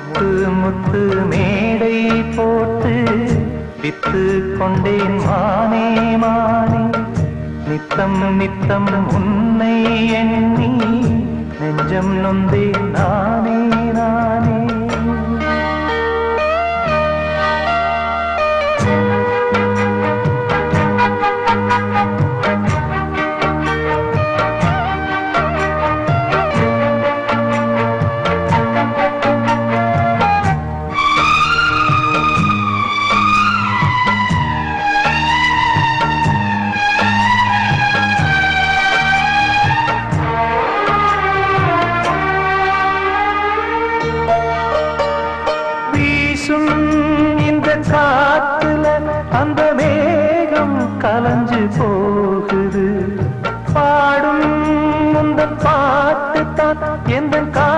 முத்து முத்து மேடை போட்டு வித்து கொண்டேன் மானே மானே நித்தம் நித்தம் உன்னை எண்ணி நெஞ்சம் நொந்தேன் நானே கலஞ்சு போகுது. பாடும் இந்த பாட்டு தான் எந்த கா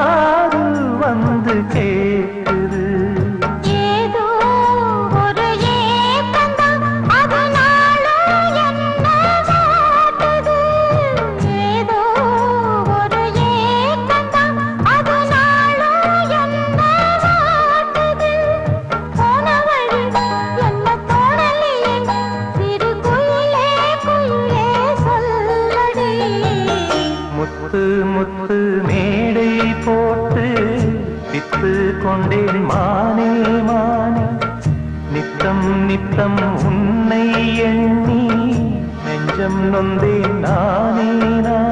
நினைத்து கொண்டேன் மானே மானே. நித்தம் நித்தம் உன்னை எண்ணி நெஞ்சம் நொந்தேன் நானே நான்.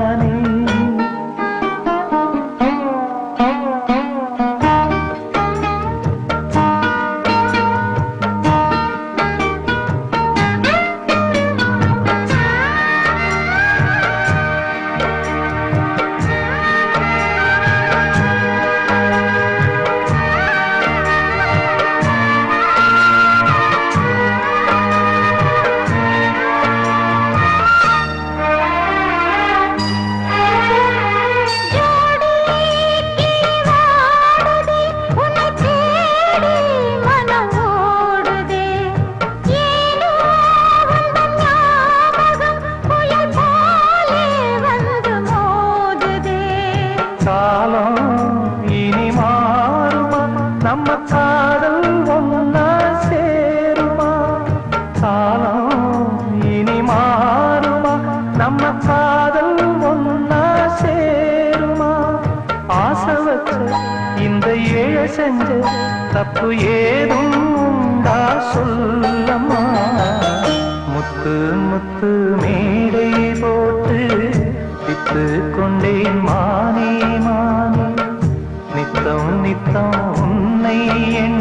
நம்ம காதல் ஒன்னா சேருமா? காலம் இனி மாறுமா? நம்ம காதல் ஒன்னா சேருமா? ஆசை வச்ச இந்த ஏழ செஞ்ச தப்பு ஏதும் உண்டா சொல்லம்மா? முத்து முத்து மேடை போட்டு வித்து கொண்டேன் மானே மானே. நித்தம் நித்தம் உன்னை எண்ணி